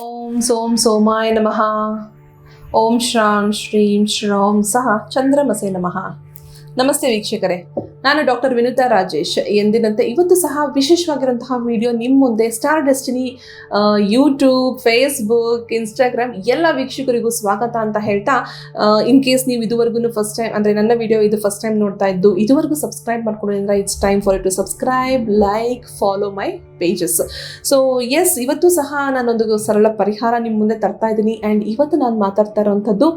ಓಂ ಸೋಂ ಸೋಮಾಯ ನಮಃ ಓಂ ಶ್ರಾಂ ಶ್ರೀಂ ಶ್ರೌಂ ಸಹ ಚಂದ್ರಮಸೆ ನಮಃ ನಮಸ್ತೆ ವೀಕ್ಷಕರೇ, ನಾನು ಡಾಕ್ಟರ್ ವಿನುತಾ ರಾಜೇಶ್. ಎಂದಿನಂತೆ ಇವತ್ತು ಸಹ ವಿಶೇಷವಾಗಿರುವಂತಹ ವಿಡಿಯೋ ನಿಮ್ಮ ಮುಂದೆ star destiny YouTube Facebook Instagram ಎಲ್ಲ ವೀಕ್ಷಕರಿಗೂ ಸ್ವಾಗತ ಅಂತ ಹೇಳ್ತಾ ಇನ್ ಕೇಸ್ ನೀವು ಇದುವರೆಗೂ ಫಸ್ಟ್ ಟೈಮ್ ಅಂದರೆ ನನ್ನ ವಿಡಿಯೋ ಇದು ಫಸ್ಟ್ ಟೈಮ್ ನೋಡ್ತಾ ಇದ್ದು, ಇದುವರೆಗೂ ಸಬ್ಸ್ಕ್ರೈಬ್ ಮಾಡ್ಕೊಳ್ಳೋದ್ರಿಂದ it's time for to subscribe like follow my pages so yes ಇವತ್ತು ಸಹ ನಾನೊಂದು ಸರಳ ಪರಿಹಾರ ನಿಮ್ಮ ಮುಂದೆ ತರ್ತಾ ಇದ್ದೀನಿ. ಆ್ಯಂಡ್ ಇವತ್ತು ನಾನು ಮಾತಾಡ್ತಾ ಇರೋವಂಥದ್ದು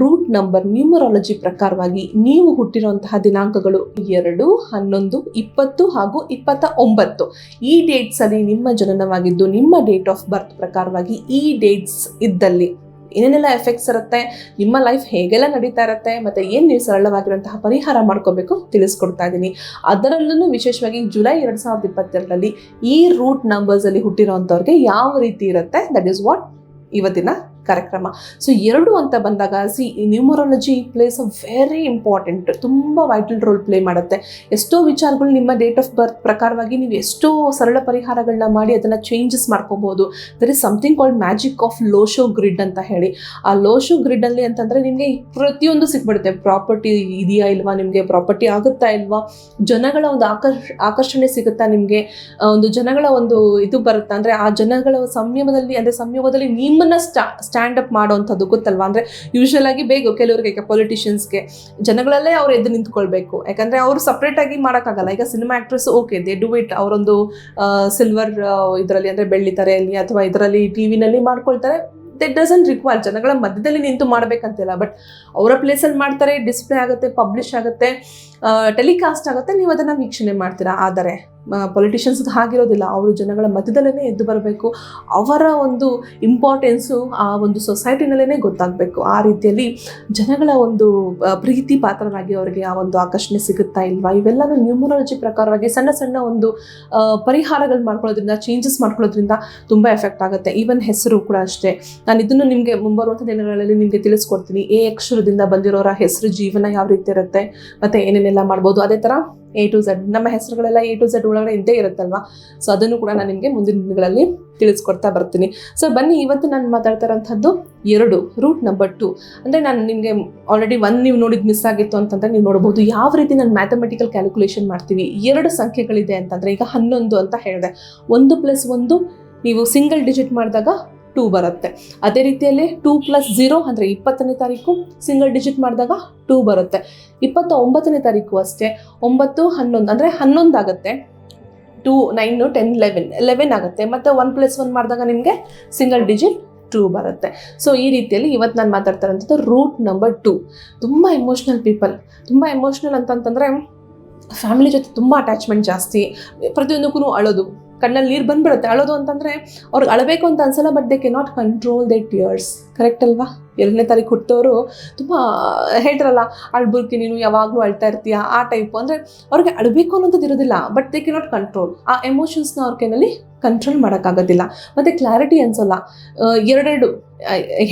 ರೂಟ್ ನಂಬರ್ ನ್ಯೂಮರಾಲಜಿ ಪ್ರಕಾರವಾಗಿ ನೀವು ಹುಟ್ಟಿರುವಂತಹ ದಿನಾಂಕಗಳು ಎರಡು, ಹನ್ನೊಂದು, ಇಪ್ಪತ್ತು ಹಾಗೂ ಇಪ್ಪತ್ತ ಒಂಬತ್ತು ಈ ಡೇಟ್ಸಲ್ಲಿ ನಿಮ್ಮ ಜನನವಾಗಿದ್ದು, ನಿಮ್ಮ ಡೇಟ್ ಆಫ್ ಬರ್ತ್ ಪ್ರಕಾರವಾಗಿ ಈ ಡೇಟ್ಸ್ ಇದ್ದಲ್ಲಿ. ಏನೇನೆಲ್ಲ ಎಫೆಕ್ಟ್ಸ್ ಇರುತ್ತೆ, ನಿಮ್ಮ ಲೈಫ್ ಹೇಗೆಲ್ಲ ನಡೀತಾ ಇರುತ್ತೆ, ಮತ್ತು ಏನು ನೀವು ಸರಳವಾಗಿರುವಂತಹ ಪರಿಹಾರ ಮಾಡ್ಕೋಬೇಕು ತಿಳಿಸ್ಕೊಡ್ತಾ ಇದ್ದೀನಿ ಅದರಲ್ಲೂ ವಿಶೇಷವಾಗಿ ಜುಲೈ ಎರಡು ಸಾವಿರದ ಇಪ್ಪತ್ತೆರಡರಲ್ಲಿ ಈ ರೂಟ್ ನಂಬರ್ಸಲ್ಲಿ ಹುಟ್ಟಿರೋವಂಥವ್ರಿಗೆ ಯಾವ ರೀತಿ ಇರುತ್ತೆ ದಟ್ ಈಸ್ ವಾಟ್ ಇವತ್ತಿನ ಕಾರ್ಯಕ್ರಮ. ಸೊ ಎರಡು ಅಂತ ಬಂದಾಗ see numerology place a very important ತುಂಬ ವೈಟಲ್ ರೋಲ್ ಪ್ಲೇ ಮಾಡುತ್ತೆ. ಎಷ್ಟೋ ವಿಚಾರಗಳು ನಿಮ್ಮ ಡೇಟ್ ಆಫ್ ಬರ್ತ್ ಪ್ರಕಾರವಾಗಿ ನೀವು ಎಷ್ಟೋ ಸರಳ ಪರಿಹಾರಗಳನ್ನ ಮಾಡಿ ಅದನ್ನು ಚೇಂಜಸ್ ಮಾಡ್ಕೋಬೋದು. There is something called magic of Lo Shu grid ಅಂತ ಹೇಳಿ. ಆ ಲೋಶೋ ಗ್ರಿಡ್ನಲ್ಲಿ ಅಂತಂದರೆ ನಿಮಗೆ ಪ್ರತಿಯೊಂದು ಸಿಕ್ಬಿಡುತ್ತೆ ಪ್ರಾಪರ್ಟಿ ಇದೆಯಾ ಇಲ್ವಾ, ನಿಮಗೆ ಪ್ರಾಪರ್ಟಿ ಆಗುತ್ತಾ ಇಲ್ವಾ, ಜನಗಳ ಒಂದು ಆಕರ್ಷ, ಆಕರ್ಷಣೆ ಸಿಗುತ್ತಾ ನಿಮಗೆ ಒಂದು ಜನಗಳ ಒಂದು ಇದು ಬರುತ್ತಾ, ಅಂದರೆ ಆ ಜನಗಳ ಸಂಯಮದಲ್ಲಿ, ಅಂದರೆ ಸಂಯೋಗದಲ್ಲಿ ನಿಮ್ಮನ್ನ ಸ್ಟಾ ಸ್ಟ್ಯಾಂಡ್ ಅಪ್ ಮಾಡೋವಂಥದ್ದು ಗೊತ್ತಲ್ವಾ? ಅಂದರೆ ಯೂಶಲ್ ಆಗಿ ಬೇಗ ಕೆಲವರಿಗೆ, ಈಗ ಪೊಲಿಟಿಷಿಯನ್ಸ್ಗೆ ಜನಗಳಲ್ಲೇ ಅವ್ರು ಎದ್ದು ನಿಂತ್ಕೊಳ್ಬೇಕು. ಯಾಕಂದರೆ ಅವರು ಸಪ್ರೇಟಾಗಿ ಮಾಡೋಕ್ಕಾಗಲ್ಲ. ಈಗ cinema actress okay they do it ಅವರೊಂದು ಸಿಲ್ವರ್ ಇದರಲ್ಲಿ ಅಂದರೆ ಬೆಳ್ಳಿ ತರೆಯಲ್ಲಿ ಅಥವಾ ಇದರಲ್ಲಿ ಟಿ ವಿನಲ್ಲಿ ಮಾಡ್ಕೊಳ್ತಾರೆ. ದಟ್ ಡಸಂಟ್ ರಿಕ್ವೈರ್ ಜನಗಳ ಮಧ್ಯದಲ್ಲಿ ನಿಂತು ಮಾಡಬೇಕಂತಿಲ್ಲ. ಬಟ್ ಅವರ ಪ್ಲೇಸಲ್ಲಿ ಮಾಡ್ತಾರೆ ಡಿಸ್ಪ್ಲೇ ಆಗುತ್ತೆ ಪಬ್ಲಿಷ್ ಆಗುತ್ತೆ ಟೆಲಿಕಾಸ್ಟ್ ಆಗುತ್ತೆ, ನೀವು ಅದನ್ನು ವೀಕ್ಷಣೆ ಮಾಡ್ತೀರಾ? ಆದರೆ ಪೊಲಿಟಿಷಿಯನ್ಸ್ಗೆ ಆಗಿರೋದಿಲ್ಲ ಅವರು ಜನಗಳ ಮಧ್ಯದಲ್ಲೇ ಎದ್ದು ಬರಬೇಕು. ಅವರ ಒಂದು ಇಂಪಾರ್ಟೆನ್ಸು ಆ ಒಂದು ಸೊಸೈಟಿನಲ್ಲೇ ಗೊತ್ತಾಗಬೇಕು. ಆ ರೀತಿಯಲ್ಲಿ ಜನಗಳ ಒಂದು ಪ್ರೀತಿ ಪಾತ್ರರಾಗಿ ಅವರಿಗೆ ಆ ಒಂದು ಆಕರ್ಷಣೆ ಸಿಗುತ್ತಾ ಇಲ್ವಾ? ಇವೆಲ್ಲನೂ ನ್ಯೂಮರಾಲಜಿ ಪ್ರಕಾರವಾಗಿ ಸಣ್ಣ ಸಣ್ಣ ಒಂದು ಪರಿಹಾರಗಳು ಮಾಡ್ಕೊಳ್ಳೋದ್ರಿಂದ ಚೇಂಜಸ್ ಮಾಡ್ಕೊಳ್ಳೋದ್ರಿಂದ ತುಂಬ ಎಫೆಕ್ಟ್ ಆಗುತ್ತೆ. ಈವನ್ ಹೆಸರು ಕೂಡ ಅಷ್ಟೇ. ನಾನು ಇದನ್ನು ನಿಮಗೆ ಮುಂಬರುವಂಥ ದಿನಗಳಲ್ಲಿ ನಿಮಗೆ ತಿಳಿಸ್ಕೊಡ್ತೀನಿ. ಎ ಅಕ್ಷರದಿಂದ ಬಂದಿರೋರ ಹೆಸರು, ಜೀವನ ಯಾವ ರೀತಿ ಇರುತ್ತೆ, ಮತ್ತು ಏನೇನೆಲ್ಲ ಮಾಡ್ಬೋದು, ಅದೇ ಥರ ಎ ಟು ಝಡ್ ನಮ್ಮ ಹೆಸರುಗಳೆಲ್ಲ ಎ ಟು ಝಡ್ ಒಳಗಡೆ ಇದ್ದೇ ಇರುತ್ತಲ್ವಾ? ಸೊ ಅದನ್ನು ಕೂಡ ನಾನು ನಿಮಗೆ ಮುಂದಿನ ದಿನಗಳಲ್ಲಿ ತಿಳಿಸ್ಕೊಡ್ತಾ ಬರ್ತೀನಿ. ಸೊ ಬನ್ನಿ, ಇವತ್ತು ನಾನು ಮಾತಾಡ್ತಾ ಇರೋಂಥದ್ದು ಎರಡು ರೂಟ್ ನಂಬರ್ ಟು ಅಂದರೆ ನಾನು ನಿಮಗೆ ಆಲ್ರೆಡಿ ಒನ್ ನೀವು ನೋಡಿದ್ ಮಿಸ್ ಆಗಿತ್ತು ಅಂತಂದ್ರೆ ನೀವು ನೋಡ್ಬೋದು. ಯಾವ ರೀತಿ ನಾನು ಮ್ಯಾಥಮೆಟಿಕಲ್ ಕ್ಯಾಲ್ಕುಲೇಷನ್ ಮಾಡ್ತೀವಿ? ಎರಡು ಸಂಖ್ಯೆಗಳಿದೆ ಅಂತಂದರೆ ಈಗ ಹನ್ನೊಂದು ಅಂತ ಹೇಳಿದೆ. ಒಂದು ಪ್ಲಸ್ ಒಂದು, ನೀವು ಸಿಂಗಲ್ ಡಿಜಿಟ್ ಮಾಡಿದಾಗ ಟೂ ಬರುತ್ತೆ. ಅದೇ ರೀತಿಯಲ್ಲಿ ಟೂ ಪ್ಲಸ್ ಜೀರೋ ಅಂದರೆ ಇಪ್ಪತ್ತನೇ ತಾರೀಕು, ಸಿಂಗಲ್ ಡಿಜಿಟ್ ಮಾಡಿದಾಗ ಟೂ ಬರುತ್ತೆ. ಇಪ್ಪತ್ತ ಒಂಬತ್ತನೇ ತಾರೀಕು ಅಷ್ಟೇ. ಒಂಬತ್ತು, ಹನ್ನೊಂದು ಅಂದರೆ ಹನ್ನೊಂದು ಆಗುತ್ತೆ. Two, nine, ten, eleven eleven ಆಗುತ್ತೆ. ಮತ್ತು ಒನ್ ಪ್ಲಸ್ ಒನ್ ಮಾಡಿದಾಗ ನಿಮಗೆ ಸಿಂಗಲ್ ಡಿಜಿಟ್ ಟೂ ಬರುತ್ತೆ. ಸೊ ಈ ರೀತಿಯಲ್ಲಿ ಇವತ್ತು ನಾನು ಮಾತಾಡ್ತಾ ಇರೋಂಥದ್ದು ರೂಟ್ ನಂಬರ್ ಟೂ. ತುಂಬ ಎಮೋಷ್ನಲ್ ಪೀಪಲ್. ತುಂಬ ಎಮೋಷ್ನಲ್ ಅಂತಂತಂದರೆ ಫ್ಯಾಮಿಲಿ ಜೊತೆ ತುಂಬ ಅಟ್ಯಾಚ್ಮೆಂಟ್ ಜಾಸ್ತಿ. ಪ್ರತಿಯೊಂದಕ್ಕೂ ಅಳೋದು. ಕಣ್ಣಲ್ಲಿ ನೀರು ಬಂದ್ಬಿಡುತ್ತೆ. ಅಳೋದು ಅಂತಂದರೆ ಅವ್ರಿಗೆ ಅಳಬೇಕು ಅಂತ ಅನ್ಸಲ್ಲ but they can not control they tears correct ಅಲ್ವಾ? ಎರಡನೇ ತಾರೀಕು ಹುಟ್ಟೋರು ತುಂಬ ಹೇಳ್ತಾರಲ್ಲ ಅಳ್ಬುರ್ಕಿ ನೀನು ಯಾವಾಗಲೂ ಅಳ್ತಾ ಇರ್ತೀಯ? ಆ ಟೈಪು ಅಂದರೆ ಅವ್ರಿಗೆ ಅಳಬೇಕು ಅನ್ನೋದು ಇರೋದಿಲ್ಲ but they can not control ಆ ಎಮೋಷನ್ಸ್ನ ಅವ್ರ ಕೈನಲ್ಲಿ ಕಂಟ್ರೋಲ್ ಮಾಡೋಕ್ಕಾಗೋದಿಲ್ಲ. ಮತ್ತು ಕ್ಲಾರಿಟಿ ಅನ್ಸೋಲ್ಲ. ಎರಡೆರಡು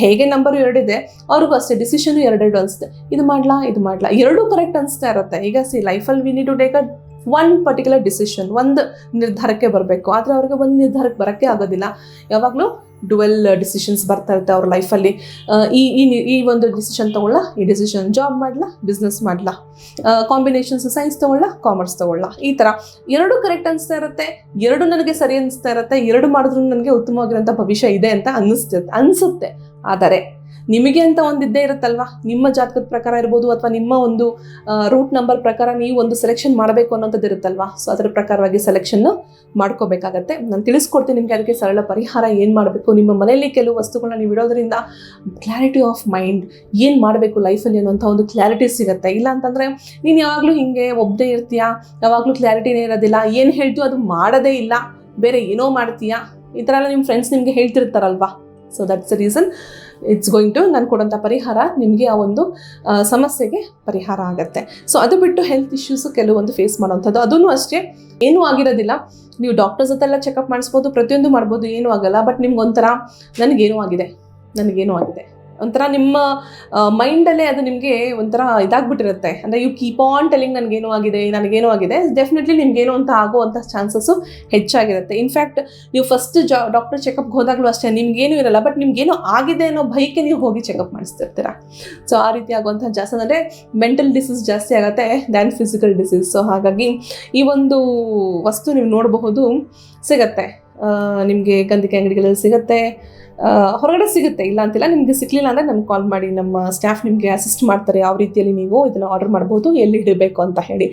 ಹೇಗೆ ನಂಬರು ಎರಡಿದೆ, ಅವ್ರಿಗೂ ಅಷ್ಟೇ ಡಿಸಿಷನು ಎರಡೆರಡು ಅನಿಸುತ್ತೆ. ಇದು ಮಾಡಲಾ ಇದು ಮಾಡಲಾ. ಎರಡೂ ಕರೆಕ್ಟ್ ಅನಿಸ್ತಾ ಇರುತ್ತೆ. ಈಗ ಸಿ ಲೈಫಲ್ಲಿ we need to take a one particular decision ಒಂದು ನಿರ್ಧಾರಕ್ಕೆ ಬರಬೇಕು. ಆದರೆ ಅವ್ರಿಗೆ ಒಂದು ನಿರ್ಧಾರಕ್ಕೆ ಬರೋಕ್ಕೆ ಆಗೋದಿಲ್ಲ. ಯಾವಾಗಲೂ ಡುವೆಲ್ ಡಿಸಿಷನ್ಸ್ ಬರ್ತಾ ಇರುತ್ತೆ ಅವ್ರ ಲೈಫಲ್ಲಿ ಈ ಈ ಈ ಒಂದು ಡಿಸಿಷನ್ ತೊಗೊಳ್ಳ, ಈ ಡಿಸಿಷನ್ ಜಾಬ್ ಮಾಡಲ ಬಿಸ್ನೆಸ್ ಮಾಡಲ. ಕಾಂಬಿನೇಷನ್ಸ್ ಸೈನ್ಸ್ ತೊಗೊಳ್ಳ ಕಾಮರ್ಸ್ ತೊಗೊಳ್ಳ. ಈ ಥರ ಎರಡು ಕರೆಕ್ಟ್ ಅನಿಸ್ತಾ ಇರುತ್ತೆ, ಎರಡು ನನಗೆ ಸರಿ ಅನಿಸ್ತಾ ಇರುತ್ತೆ, ಎರಡು ಮಾಡಿದ್ರು ನನಗೆ ಉತ್ತಮವಾಗಿರೋಂಥ ಭವಿಷ್ಯ ಇದೆ ಅಂತ ಅನ್ನಿಸ್ತಿರುತ್ತೆ, ಅನಿಸುತ್ತೆ. ಆದರೆ ನಿಮಗೆ ಅಂತ ಒಂದು ಇದ್ದೇ ಇರುತ್ತಲ್ವಾ? ನಿಮ್ಮ ಜಾತಕದ ಪ್ರಕಾರ ಇರ್ಬೋದು ಅಥವಾ ನಿಮ್ಮ ಒಂದು ರೂಟ್ ನಂಬರ್ ಪ್ರಕಾರ ನೀವು ಒಂದು ಸೆಲೆಕ್ಷನ್ ಮಾಡಬೇಕು ಅನ್ನೋಂಥದ್ದು ಇರುತ್ತಲ್ವಾ? ಸೊ ಅದರ ಪ್ರಕಾರವಾಗಿ ಸೆಲೆಕ್ಷನ್ ಮಾಡ್ಕೋಬೇಕಾಗತ್ತೆ. ನಾನು ತಿಳಿಸ್ಕೊಡ್ತೀನಿ ನಿಮಗೆ ಅದಕ್ಕೆ ಸರಳ ಪರಿಹಾರ ಏನು ಮಾಡಬೇಕು. ನಿಮ್ಮ ಮನೆಯಲ್ಲಿ ಕೆಲವು ವಸ್ತುಗಳನ್ನ ನೀವು ಇಡೋದ್ರಿಂದ ಕ್ಲಾರಿಟಿ ಆಫ್ ಮೈಂಡ್ ಏನು ಮಾಡಬೇಕು ಲೈಫಲ್ಲಿ ಅನ್ನೋಂಥ ಒಂದು ಕ್ಲಾರಿಟಿ ಸಿಗುತ್ತೆ. ಇಲ್ಲ ಅಂತಂದರೆ, ನೀನು ಯಾವಾಗಲೂ ಹಿಂಗೆ ಒಬ್ಬದೇ ಇರ್ತೀಯಾ? ಯಾವಾಗಲೂ ಕ್ಲಾರಿಟಿನೇ ಇರೋದಿಲ್ಲ. ಏನು ಹೇಳ್ತೀಯೋ ಅದು ಮಾಡೋದೇ ಇಲ್ಲ. ಬೇರೆ ಏನೋ ಮಾಡ್ತೀಯಾ? ಈ ಥರ ಎಲ್ಲ ನಿಮ್ಮ ಫ್ರೆಂಡ್ಸ್ ನಿಮಗೆ ಹೇಳ್ತಿರ್ತಾರಲ್ವಾ? So that's the reason it's going to ನಾನು ಕೊಡೋಂಥ ಪರಿಹಾರ ನಿಮಗೆ ಆ ಒಂದು ಸಮಸ್ಯೆಗೆ ಪರಿಹಾರ ಆಗುತ್ತೆ. ಸೊ ಅದು ಬಿಟ್ಟು ಹೆಲ್ತ್ ಇಶ್ಯೂಸು ಕೆಲವೊಂದು ಫೇಸ್ ಮಾಡೋವಂಥದ್ದು ಅದೂ ಅಷ್ಟೇ, ಏನೂ ಆಗಿರೋದಿಲ್ಲ. ನೀವು ಡಾಕ್ಟರ್ಸ್ ಹತ್ತೆಲ್ಲ ಚೆಕಪ್ ಮಾಡಿಸ್ಬೋದು, ಪ್ರತಿಯೊಂದು ಮಾಡ್ಬೋದು, ಏನೂ ಆಗಲ್ಲ. ಬಟ್ ನಿಮ್ಗೆ ಒಂಥರ ನನಗೇನೂ ಆಗಿದೆ ನನಗೇನೂ ಆಗಿದೆ. ಒಂಥರ ನಿಮ್ಮ ಮೈಂಡಲ್ಲೇ ಅದು ನಿಮಗೆ ಒಂಥರ ಇದಾಗ್ಬಿಟ್ಟಿರುತ್ತೆ. ಅಂದರೆ ಯು ಕೀಪ್ ಆನ್ ಟೆಲಿಂಗ್ ನನಗೇನೋ ಆಗಿದೆ ನನಗೇನೋ ಆಗಿದೆ ಡೆಫಿನೆಟ್ಲಿ ನಿಮಗೇನೋ ಅಂತ ಆಗುವಂಥ ಚಾನ್ಸಸ್ಸು ಹೆಚ್ಚಾಗಿರುತ್ತೆ. ಇನ್ಫ್ಯಾಕ್ಟ್ ನೀವು ಫಸ್ಟ್ ಜಾ ಡಾಕ್ಟರ್ ಚೆಕಪ್ಗೆ ಹೋದಾಗಲೂ ಅಷ್ಟೇ ನಿಮ್ಗೇನು ಇರಲ್ಲ ಬಟ್ ನಿಮಗೇನೋ ಆಗಿದೆ ಅನ್ನೋ ಭಯಕ್ಕೆ ನೀವು ಹೋಗಿ ಚೆಕಪ್ ಮಾಡಿಸ್ತಿರ್ತೀರ. ಸೊ ಆ ರೀತಿ ಆಗುವಂಥ ಜಾಸ್ತಿ, ಅಂದರೆ ಮೆಂಟಲ್ ಡಿಸೀಸ್ ಜಾಸ್ತಿ ಆಗುತ್ತೆ ದ್ಯಾನ್ ಫಿಸಿಕಲ್ ಡಿಸೀಸ್ ಸೊ ಹಾಗಾಗಿ ಈ ಒಂದು ವಸ್ತು ನೀವು ನೋಡಬಹುದು, ಸಿಗತ್ತೆ. ನಿಮಗೆ ಗಂಧಿಕೆ ಅಂಗಡಿಗಳಲ್ಲಿ ಸಿಗುತ್ತೆ. ಹೊರಗಡೆ ಸಿಗುತ್ತೆ, ಇಲ್ಲ ಅಂತಿಲ್ಲ, ನಿಮಗೆ ಸಿಕ್ಕಲಿಲ್ಲ ಅಂದರೆ ನಮ್ಗೆ ಕಾಲ್ ಮಾಡಿ, ನಮ್ಮ ಸ್ಟಾಫ್ ನಿಮಗೆ ಅಸಿಸ್ಟ್ ಮಾಡ್ತಾರೆ, ಯಾವ ರೀತಿಯಲ್ಲಿ ನೀವು ಇದನ್ನು ಆರ್ಡರ್ ಮಾಡ್ಬೋದು, ಎಲ್ಲಿ ಇಡಬೇಕು ಅಂತ ಹೇಳಿ.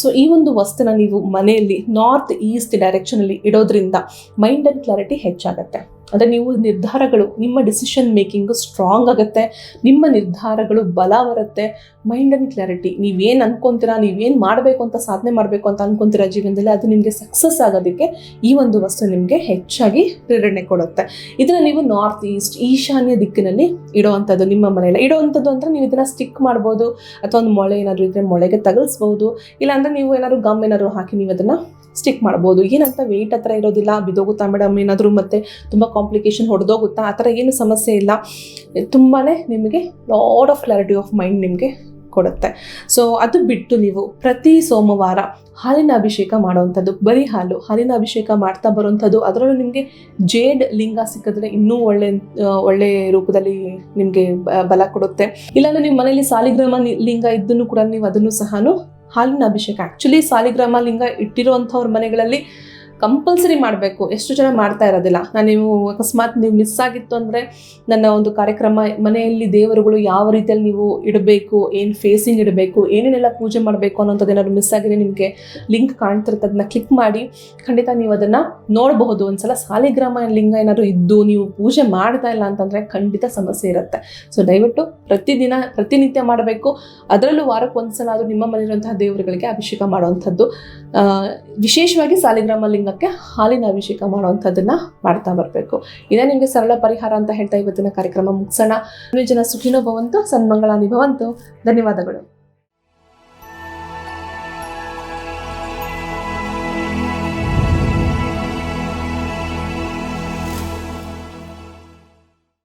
ಸೊ ಈ ಒಂದು ವಸ್ತುನ ನೀವು ಮನೆಯಲ್ಲಿ ನಾರ್ತ್ ಈಸ್ಟ್ ಡೈರೆಕ್ಷನಲ್ಲಿ ಇಡೋದ್ರಿಂದ ಮೈಂಡ್ ಆ್ಯಂಡ್ ಕ್ಲಾರಿಟಿ ಹೆಚ್ಚಾಗುತ್ತೆ. ಅಂದರೆ ನೀವು ನಿರ್ಧಾರಗಳು, ನಿಮ್ಮ ಡಿಸಿಷನ್ ಮೇಕಿಂಗು ಸ್ಟ್ರಾಂಗ್ ಆಗುತ್ತೆ, ನಿಮ್ಮ ನಿರ್ಧಾರಗಳು ಬಲ ಬರುತ್ತೆ ಮೈಂಡ್ ಆ್ಯಂಡ್ ಕ್ಲಾರಿಟಿ ನೀವೇನು ಅನ್ಕೊಂತೀರಾ, ನೀವೇನು ಮಾಡಬೇಕು ಅಂತ ಸಾಧನೆ ಮಾಡಬೇಕು ಅಂತ ಅನ್ಕೊಂತೀರಾ ಜೀವನದಲ್ಲಿ, ಅದು ನಿಮಗೆ ಸಕ್ಸಸ್ ಆಗೋದಕ್ಕೆ ಈ ಒಂದು ವಸ್ತು ನಿಮಗೆ ಹೆಚ್ಚಾಗಿ ಪ್ರೇರಣೆ ಕೊಡುತ್ತೆ. ಇದನ್ನು ನೀವು ನಾರ್ತ್ ಈಸ್ಟ್ ಈಶಾನ್ಯ ದಿಕ್ಕಿನಲ್ಲಿ ಇಡೋವಂಥದ್ದು, ನಿಮ್ಮ ಮನೆಯಲ್ಲಿ. ಇಡೋವಂಥದ್ದು ಅಂದರೆ ನೀವು ಇದನ್ನು ಸ್ಟಿಕ್ ಮಾಡ್ಬೋದು, ಅಥವಾ ಒಂದು ಮೊಳೆ ಏನಾದರೂ ಇದ್ದರೆ ಮೊಳೆಗೆ ತಗಲ್ಸ್ಬೋದು ಇಲ್ಲಾಂದರೆ ನೀವು ಏನಾದರೂ ಗಮ್ ಏನಾದರೂ ಹಾಕಿ ನೀವು ಅದನ್ನು ಸ್ಟಿಕ್ ಮಾಡ್ಬೋದು. ಏನಂತ ವೆಯ್ಟ್ ಹತ್ರ ಇರೋದಿಲ್ಲ ಬಿದೋಗುತ್ತಾ ಮೇಡಮ್ ಏನಾದರೂ ಮತ್ತೆ ತುಂಬ ಕಾಂಪ್ಲಿಕೇಶನ್ ಹೊಡೆದೋಗುತ್ತಾ? ಆ ಥರ ಏನು ಸಮಸ್ಯೆ ಇಲ್ಲ. ತುಂಬಾ ನಿಮಗೆ lot of clarity of mind ನಿಮಗೆ ಕೊಡುತ್ತೆ. ಸೊ ಅದು ಬಿಟ್ಟು ನೀವು ಪ್ರತಿ ಸೋಮವಾರ ಹಾಲಿನ ಅಭಿಷೇಕ ಮಾಡುವಂಥದ್ದು, ಬರೀ ಹಾಲು, ಹಾಲಿನ ಅಭಿಷೇಕ ಮಾಡ್ತಾ ಬರುವಂಥದ್ದು, ಅದರಲ್ಲೂ ನಿಮಗೆ ಜೇಡ್ ಲಿಂಗ ಸಿಕ್ಕಿದ್ರೆ ಇನ್ನೂ ಒಳ್ಳೆ ಒಳ್ಳೆ ರೂಪದಲ್ಲಿ ನಿಮಗೆ ಬಲ ಕೊಡುತ್ತೆ. ಇಲ್ಲಾಂದ್ರೆ ನಿಮ್ಮ ಮನೆಯಲ್ಲಿ ಸಾಲಿಗ್ರಾಮ ಲಿಂಗ ಇದ್ದನ್ನು ಕೂಡ ನೀವು ಅದನ್ನು ಸಹ ಹಾಲಿನ ಅಭಿಷೇಕ ಆ್ಯಕ್ಚುಲಿ ಸಾಲಿಗ್ರಾಮ ಲಿಂಗ ಇಟ್ಟಿರುವಂಥವ್ರ ಮನೆಗಳಲ್ಲಿ ಕಂಪಲ್ಸರಿ ಮಾಡಬೇಕು. ಎಷ್ಟು ಜನ ಮಾಡ್ತಾ ಇರೋದಿಲ್ಲ. ನಾನು ನೀವು ಅಕಸ್ಮಾತ್ ನೀವು ಮಿಸ್ ಆಗಿತ್ತು ಅಂದರೆ ನನ್ನ ಒಂದು ಕಾರ್ಯಕ್ರಮ ಮನೆಯಲ್ಲಿ ದೇವರುಗಳು ಯಾವ ರೀತಿಯಲ್ಲಿ ನೀವು ಇಡಬೇಕು, ಏನು ಫೇಸಿಂಗ್ ಇಡಬೇಕು, ಏನೇನೆಲ್ಲ ಪೂಜೆ ಮಾಡಬೇಕು ಅನ್ನೋಂಥದ್ದು ಏನಾದ್ರು ಮಿಸ್ ಆಗಿದೆ ನಿಮಗೆ ಲಿಂಕ್ ಕಾಣ್ತಿರುತ್ತೆ. ಅದನ್ನ ಕ್ಲಿಕ್ ಮಾಡಿ ಖಂಡಿತ ನೀವು ಅದನ್ನು ನೋಡಬಹುದು. ಒಂದ್ಸಲ ಸಾಲಿಗ್ರಾಮ ಲಿಂಗ ಏನಾದರೂ ಇದ್ದು ನೀವು ಪೂಜೆ ಮಾಡ್ತಾ ಇಲ್ಲ ಅಂತಂದರೆ ಖಂಡಿತ ಸಮಸ್ಯೆ ಇರುತ್ತೆ. ಸೊ ದಯವಿಟ್ಟು ಪ್ರತಿದಿನ ಪ್ರತಿನಿತ್ಯ ಮಾಡಬೇಕು. ಅದರಲ್ಲೂ ವಾರಕ್ಕೆ ಒಂದ್ಸಲ ಆದರೂ ನಿಮ್ಮ ಮನೆಯಲ್ಲಿರುವಂತಹ ದೇವರುಗಳಿಗೆ ಅಭಿಷೇಕ ಮಾಡುವಂಥದ್ದು. ವಿಶೇಷವಾಗಿ ಸಾಲಿಗ್ರಾಮ ಲಿಂಗಕ್ಕೆ ಹಾಲಿನ ಅಭಿಷೇಕ ಮಾಡುವಂಥದ್ದನ್ನ ಮಾಡ್ತಾ ಬರಬೇಕು. ಇದೇ ನಿಮಗೆ ಸರಳ ಪರಿಹಾರ ಅಂತ ಹೇಳ್ತಾ ಇವತ್ತಿನ ಕಾರ್ಯಕ್ರಮ ಮುಗಿಸೋಣ. ಜನ ಸುಖಿನೋ ಭವಂತು ಸನ್ಮಂಗಳ ಭವಂತು. ಧನ್ಯವಾದಗಳು.